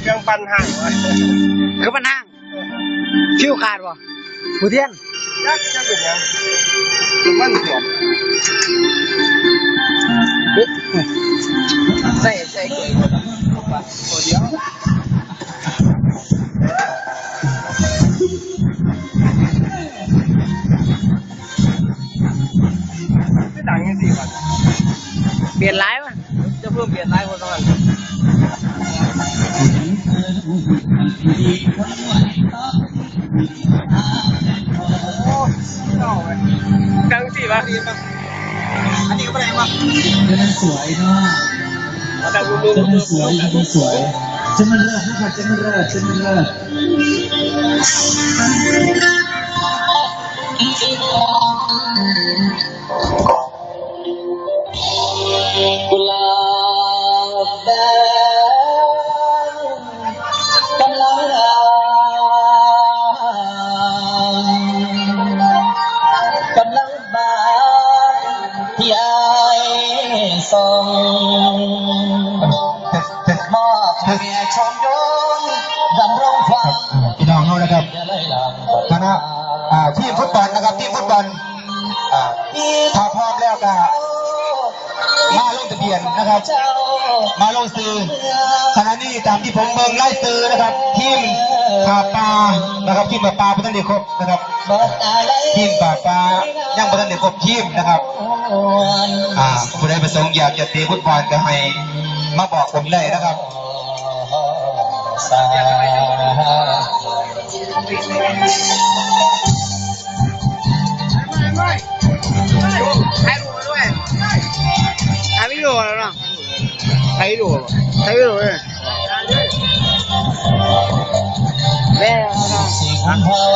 เครื่องปั้นห่างวะก็มันนห่างคิวขาดวะผู้เทียนยักษ์ยักษ์เป็นยังมันหลวมใส่ใส่เดีไม่ต่างกันสิวะเปลี่ยนร้ายวะ จะเพิ่มเปลี่ยนไลน์คนละวันโอ้เจ้าเว้ยดังสี่วันอันนี้ก็ไม่ได้มาจะมันสวยเนาะดังมือมือจะมืมันอสวยจะมันสวยจะมันเลิศนะครับจะมันเลิศจะมันเลิศ ฟังมอบเมียชมยงดำรงฟังพี่น้องเขานะครับคณะทีมฟุตบอลนะครับทีมฟุตบอลถ้าพร้อมแล้วก็ มาลงทะเบียนนะครับเจ้ามาลงซื้อขณะนี้ตามที่ผมเบิ่งไล่ซื้อนะครับ ทีมปราบปลานะครับทีมปราบปลาพัฒนเดครบนะครับเบิดอะไรทีมปราบปลายังพัฒนเดครบทีมนะครับอ่าผู้ใดประสงค์อยากจะเตะฟุตบอลก็ให้มาบอกผมได้นะครับสา นาะถ่ายวิ